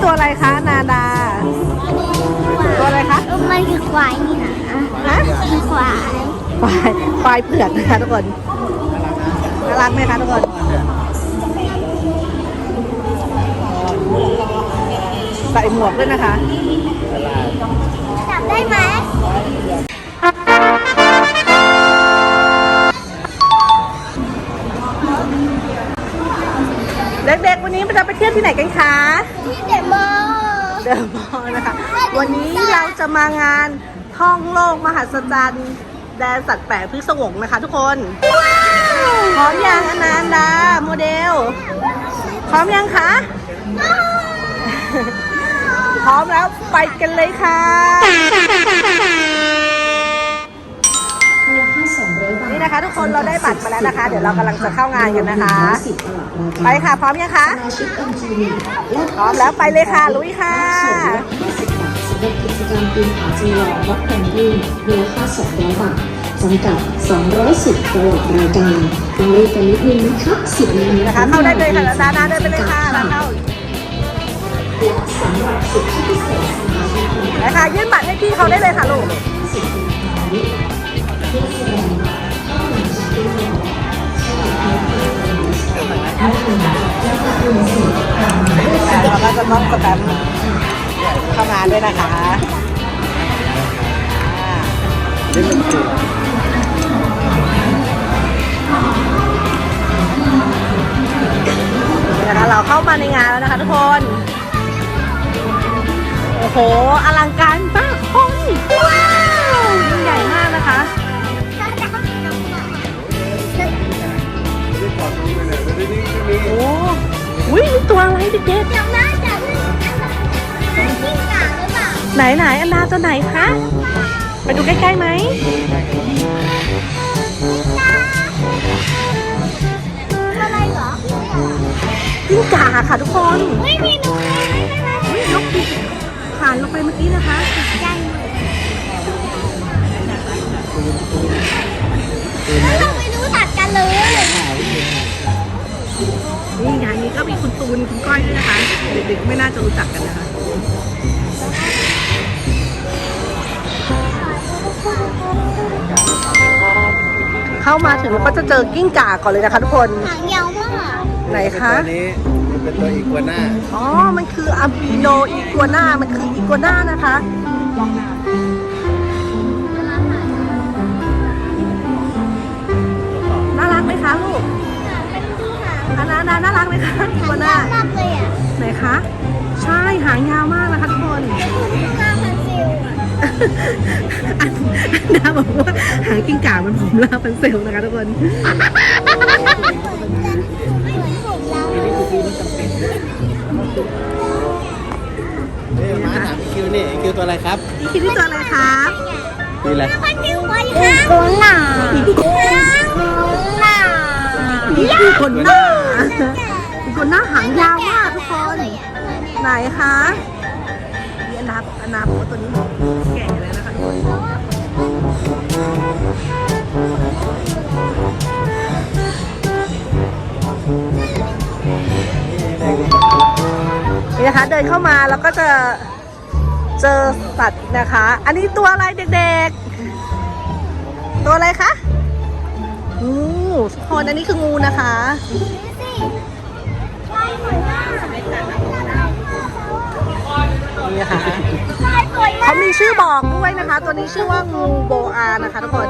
นี้ตัวอะไรคะ นาดา ตัวอะไรคะมันคือควายนี่นะฮะคือควายควายควายเผือกนะคะทุกคนน่ารักไหมคะทุกคนใส่หมวกด้วยนะคะ ที่ยวที่ไหนกันคะที่เดมอเดอะมอลล์นะคะ วันนี้เราจะมางานท่องโลกมหัศจรรย์แดนสัตว์แปลกพิศวงนะคะทุกคนพร้อมยังอนันดาโมเดล พร้อมยังคะพร้อมแล้วไปกันเลยค่ะ นี่นะคะ ทุกคนเราได้บัตรมาแล้วนะคะ เดี๋ยวเรากำลังจะเข้างานกันนะคะ ไปค่ะ พร้อมยังคะพร้อมแล้วไปเลยค่ะลุยค่ะสำหรับกิจกรรมปีนผาจำลองวัดแพนกวินมูลค่า200บาทจำกัด200สิทธิ์ตลอดรายการต้องรีบกันนิดนึงนะคะสิทธิ์นี้นะคะเข้าได้เลยค่ะดาดาเดินไปเลยค่ะดาเข้าและสำหรับสิทธิพิเศษสมาชิกนะคะยื่นบัตรให้พี่เขาได้เลยค่ะลูก และคุณและคุณสิทธิ์ตามมาด้วยสิทธิ์เราก็จะต้องสแตมป์เข้างาด้วยนะคะอ่านี่นะคะเราเข้ามาในงานแล้วนะคะทุกคน โอ้โห อลังการมากคนว้าวยิ่งใหญ่มากนะคะ อ้อุ้ยมีตัวอะไรเด็กเดี๋ยวน่าจะเป็นกิ้งก่าหรือเปล่าๆไหนไหนอันดาตัวไหนคะไปดูใกล้ๆไหมอะไรเหรอกิ้งก่าค่ะทุกคนไม่มีหนูเลยอุ๊ยนกบินผ่านลงไปเมื่อกี้นะคะใจแล้วเราไปดูสัตว์กันเลย นี่งานนี้ก็มีคุณตูนคุณก้อยด้วยนะคะเด็กๆไม่น่าจะรู้จักกันนะคะเข้ามาถึงเราก็จะเจอกิ้งก่าก่อนเลยนะคะทุกคนหางยาวมากไหนคะตัวนี้เป็นตัวอีกัวน่าอ๋อ มันคืออัมบีโนอีกัวน่ามันคืออีกัวน่านะคะน่ารักไหมคะลูกเป็นหาง อานานาน่ารักไหมคะอีกัวน่ามากเลยอะไหนคะ ใช่หางยาวมากนะคะทุกคนกาพันซิลอะอันอันดาบอกว่าหางกิ้งก่ามันผมลาพันเซลนะคะทุกคน เหมือนผมเราเฮ้ยมาถามคิวนี่คิวตัวอะไรครับนี่คิดที่ตัวอะไรคะนี่อะไรพันซิลไว้ค่ะโกหน่าโกหน่า นี่คือคนหน้าคือคนหน้าหางยาวมากทุกคน ไหนคะนี่อนาอนาบอกว่าตัวนี้แก่แล้วนะคะนี่นะคะเดินเข้ามาแล้วก็จะเจอสัตว์นะคะ อันนี้ตัวอะไรเด็กๆ ตัวอะไรคะงู ทุกคนอันนี้คืองูนะคะนี่ค่ะเขามีชื่อบอกด้วยนะคะ ตัวนี้ชื่อว่างูโบอานะคะทุกคน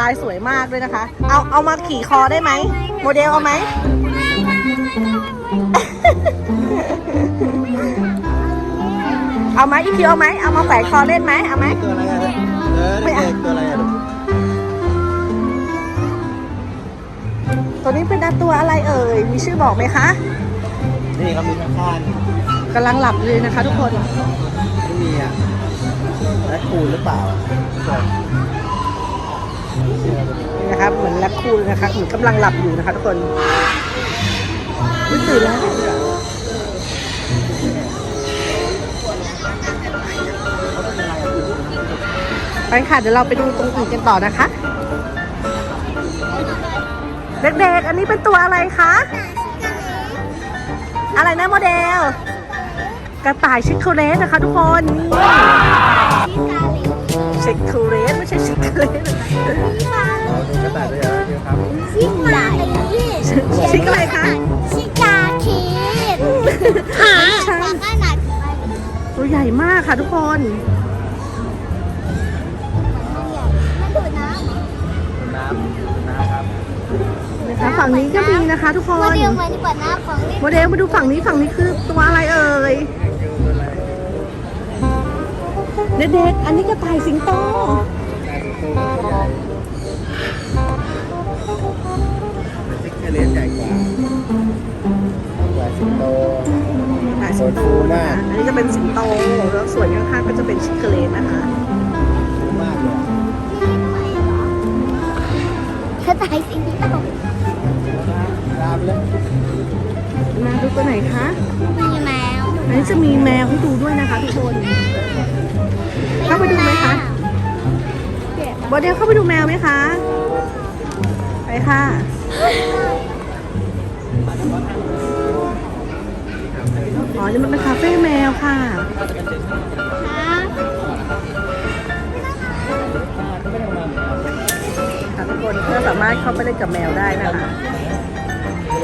ลายสวยมากด้วยนะคะ เอาเอามาขี่คอได้ไหมโมเดลเอาไหมเอาไหมอีคิวเอาไหมเอามาแฝงคอเล่นไหมเอาไหมตัวอะไรอะเออไม่เด็เอากๆตัวอะไรอะ ตัวนี้เป็นตัวอะไรเอ่ย มีชื่อบอกไหมคะ นี่เขามีข้างข้างกำลังหลับอยู่เลยนะคะ ทุกคนไม่มีอะและคูณหรือเปล่านี่นะคะเหมือนแลคคูนนะคะเหมือนกำลังหลับอยู่นะคะ ทุกคนอุ๊ยตื่นแล้วไปค่ะเดี๋ยวเราไปดูตรงอื่นกันต่อนะคะ เด็กๆ อันนี้เป็นตัวอะไรคะ อะไรนะโมเดล กระต่ายชิคโคเลสนะคะทุกคนนี่ชิคโคเลสไม่ใช่ชิคโคเลสเราดูกระต่ายด้วยเหรอเดี๋ยวครับชิกาลีชิคอะไรคะชิกาคีดหาแต่ก็หนักไปตัวใหญ่มากค่ะทุกคนมัน นะคะฝั่งนี้ก็มีนะคะ ทุกคโมนเดลเหมือนกว่าน้ำของเล่นโมเดลมาดูฝั่งนี้ฝั่งนี้คือตัวอะไรเอ่ยเด็กๆอันนี้กระต่ายสิงโตเป็นซิกเกอร์เลนใหญ่กว่าใหญ่สิงโตกระต่ายสิงโตโซนฟูมากอันนี้จะเป็นสิงโตแล้วส่วนข้างๆก็จะเป็นชิคเกเลนนะคะมากเลยกระต่ายสิงโตลาไปเลย มาดูตัวไหนคะมีแมวอันนี้จะมีแมวให้ดูด้วยนะคะทุกคนเข้าไปดูไหมคะโมเดลเข้าไปดูแมวไหมคะ ไปค่ะอ๋อนี่มันเป็นคาเฟ่แมวค่ะค่ะทุกคนก็สามารถเข้าไปเล่นกับแมวได้นะคะ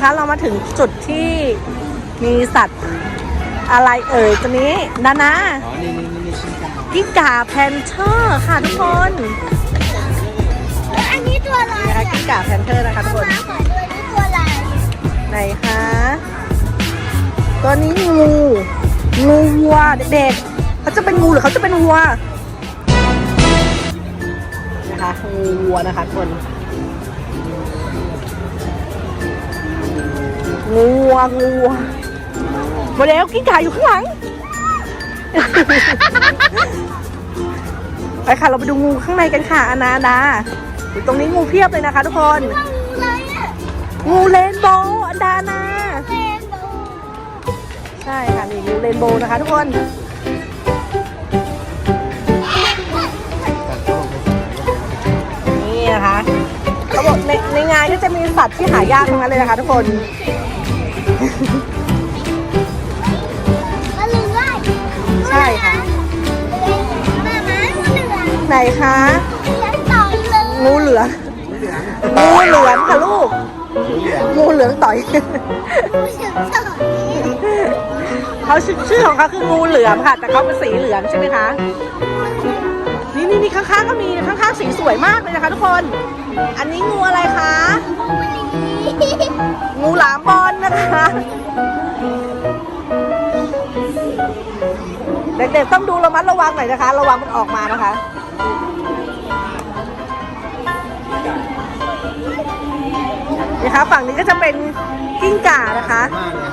นะคะ เรามาถึงจุดที่มีสัตว์อะไรเอ่ยตัวนี้นานาอ๋อนี่นี่นี่ชิ้นกลางกิ้งก่าแพนเทอร์ค่ะทุกคนอันนี้ตัวอะไรนี่นะคะกิ้งก่าแพนเทอร์นะคะทุกคนมาขอดูอันนี้ตัวอะไรไหนคะตัวนี้งูงูวัวเด็กๆเขาจะเป็นงูหรือเขาจะเป็นวัวนะคะงูวัวนะคะทุกคน งูวัวงูวัวโมเดลกิ้งก่าอยู่ข้างหลัง ไปค่ะเราไปดูงูข้างในกันค่ะอนาดาอยู่ตรงนี้งูเพียบเลยนะคะ ทุกคน งูเรนโบว์อันดานานโบว์ใช่ค่ะนี่งูเรนโบว์นะคะ ทุกคนนี่นะคะเขาบอกในในงานก็จะมีสัตว์ที่หายากทั้งนั้นเลยนะคะ ทุกคน ค่ะมาม้างูเหลืองไหนคะเลี้ยงต่อยเลยงูเหลืองงูเหลืองค่ะลูกงูเหลืองต่อยเลี้ยงต่อยเขาชื่อชื่อของเขาคืองูเหลือมค่ะ แต่เขาเป็นสีเหลืองใช่ไหมคะนี่นี่นี่ข้างๆก็มีข้างๆสีสวยมากเลยนะคะทุกคน อันนี้งูอะไรคะงูหลามบอลนะคะ เด็กๆต้องดูระมัดระวังหน่อยนะคะ ระวังมันออกมานะคะนี่คะฝั่งนี้ก็จะเป็นกิ้งก่านะคะ มากเลย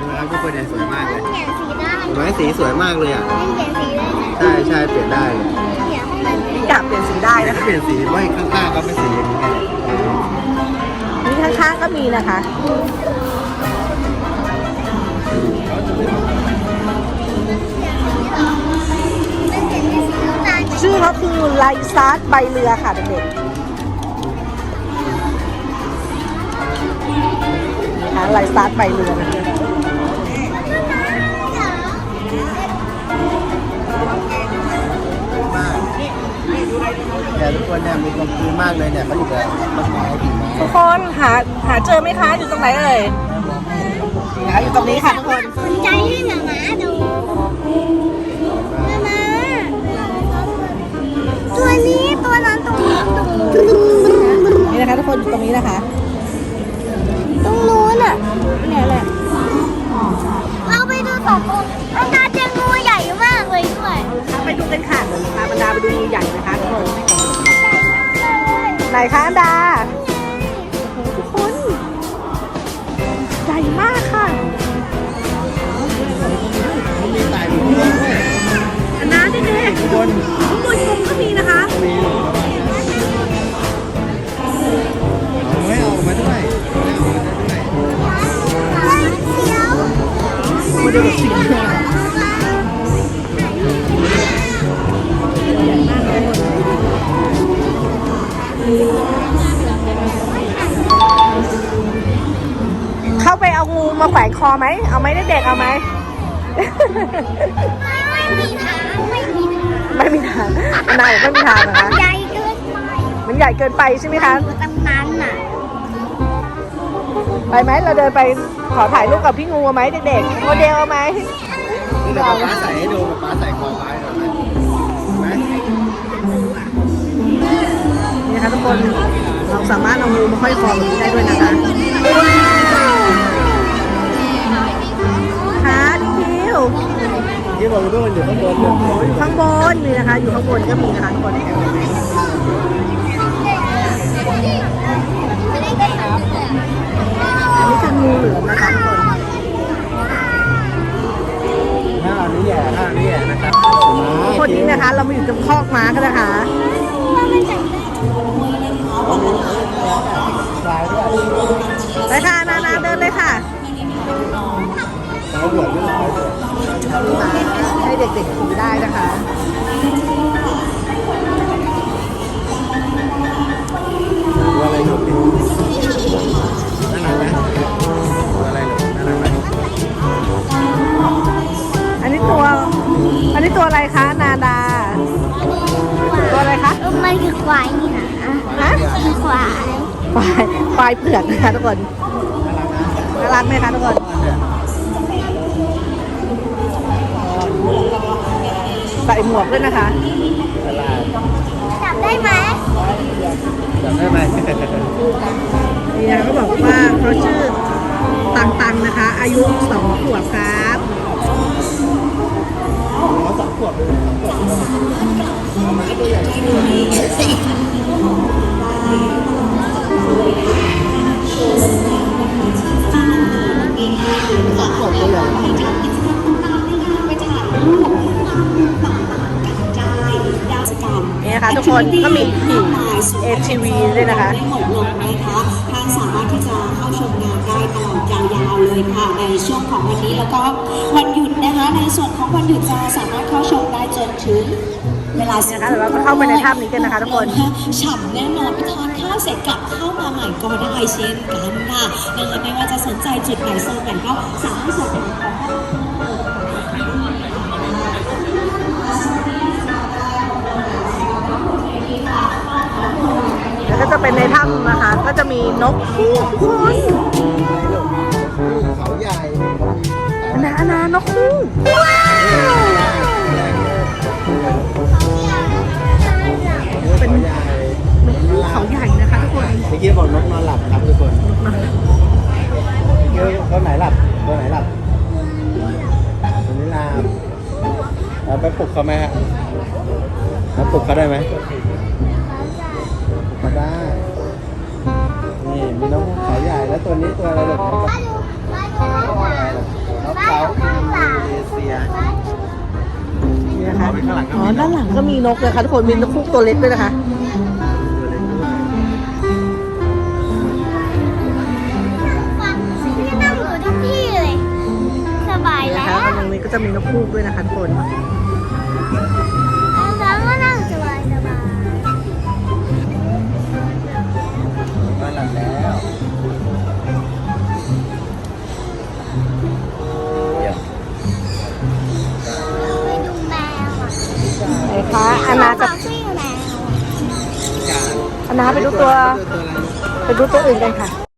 ดูนะครับทุกคนเนี่ยสวยมากเลยเปลี่ยนสีได้ไม้สีสวยมากเลยอะ เปลี่ยนสีได้ไหมใช่ใช่เปลี่ยนได้เลยเปลี่ยนให้มันกิ้งก่าเปลี่ยนสีได้นะคะ เปลี่ยนสีไว้ข้างๆก็เป็นสีอย่างนี้ไงนี่ข้างๆก็มีนะคะ ซาร์ดใบเรือค่ะเด็กๆนะคะไลซาร์ดใบเรือนะคะมากเนี่ยทุกคนเนี่ยมีความคืนมากเลยเนี่ยเขาอยู่กับต้นไม้กิ่งไม้ทุกคนหาหาเจอไหมคะอยู่ตรงไหนเอ่ยนี่นะคะอยู่ตรงนี้ค่ะทุกคน สนใจให้หมาม้าดู ตัวนี้ตัวนั้นตรงนี้ตรงนู้นนี่นะคะทุกคนอยู่ตรงนี้นะคะ ตรงนู้นอะเนี่ยแหละเราไปดูสองตัวอันดาเจองูใหญ่มากเลยด้วยไปดูกันค่ะเดี๋ยวพาบรรดาไปดูงูใหญ่นะคะทุกคนไหนคะอันดาโอ้โหทุกคนญ่มากค่ะมันมีสายหลุมด้วยอันนั้นเด็กข้างบนๆ มีเอาไว้เอาอกมาด้วยเอามาด้วยมเดลสีเข้าไปเอางูมาแขวนคอไหม เอาไหมเด็กๆเอาไหม ไม่มีทาไม่มีทาง ไม่มีทางนายบอกไม่มีทางเหรอคะ ใหญ่เกินไปมันใหญ่เกินไปใช่ไหมคะ อยู่ตรงนั้นน่ะไปไหมเราเดินไปขอถ่ายรูปกับพี่งูเอาไหมเด็กๆโมเดลเอาไหมเดี๋ยวป๊าป๊าใส่ให้ดูป๊าใส่คอไม้หน่อยไหมเห็นไหมนี่นะคะทุกคนเราสามารถเอางูมาห้อยคอแบบนี้ได้ด้วยนะคะค่ะพี่คิว ที่บอกว่ามันอยู่ข้างบนเลยข้างบนนี่นะคะ อยู่ข้างบนก็มีนะคะทุกคนอันนี้คืองูเหลือมนะคะทุกคนหน้านี้แย่หน้านี้แย่นะครับคนนี้นะคะ เรามาอยู่ตรงคอกม้ากันนะคะไปค่ะนานาเดินเลยค่ะ สายด่วนด้วยสายด่วนให้เด็กๆขี่ได้นะคะตัวอะไรหลุดดิน่ารักไหมตัวอะไรหลุดน่ารักไหมอันนี้ตัว อันนี้ตัวอะไรคะนาดา ตัวอะไรคะมันคือควายนี่นะฮะคือควายควายควายเผือกนะคะทุกคนน่ารักไหมคะทุกคน ใส่หมวกด้วยนะคะตลาดจับได้ไหมจำได้ไหมนี่นะเขาบอกว่าเขาชื่อตังตังนะคะ อายุสองขวบครับอ๋อสองขวบเลยสองขวบสองขวบเลยเหรอ นี่นะคะทุกคนก็มีขี่ ATV ด้วยนะคะได้หมดลงนะคะท่านสามารถที่จะเข้าชมงานได้ตลอดยาวๆเลยค่ะในช่วงของวันนี้แล้วก็วันหยุดนะคะในส่วนของวันหยุดจะสามารถเข้าชมได้จนถึงเวลานะคะเดี๋ยวเราจะเข้าไปในถ้ำนี้กันนะคะทุกคนฉ่ำแน่นอนไปทานข้าวเสร็จกลับเข้ามาใหม่ก็ได้เช่นกันค่ะนะคะไม่ว่าจะสนใจจุดไหนโซนไหนก็สามารถสอบถาม จะเป็นในถ้ำนะคะ ก็จะมีนกคู่ทุกคนเขาใหญ่อันนาอันนานกคู่เป็นนกคู่เขาใหญ่นะคะทุกคนเมื่อกี้บอกนกนอนหลับครับทุกคนเมื่อกี้ตัวไหนหลับตัวไหนหลับตัวนี้หลับเราไปปลุกเขาไหมฮะเราปลุกเขาได้ไหม ปลุกเขาได้ นี่มีนกเขาใหญ่แล้วตัวนี้ตัวอะไรหรอกน้องเขาข้างหลังนกเขาดูข้างหลังเอเชียนี่นะคะเอาไปข้างหลังก็มีอ๋อด้านหลังก็มีนกนะคะทุกคนมีนกคู่ตัวเล็กด้วยนะคะที่นั่งอยู่ทุกที่เลย สบายแล้นะวคะตรงนี้ก็จะมีนกคู่ด้วยนะคะทุกคน ตัวตัวอะไรไปดูตัวอื่นกันค่ะ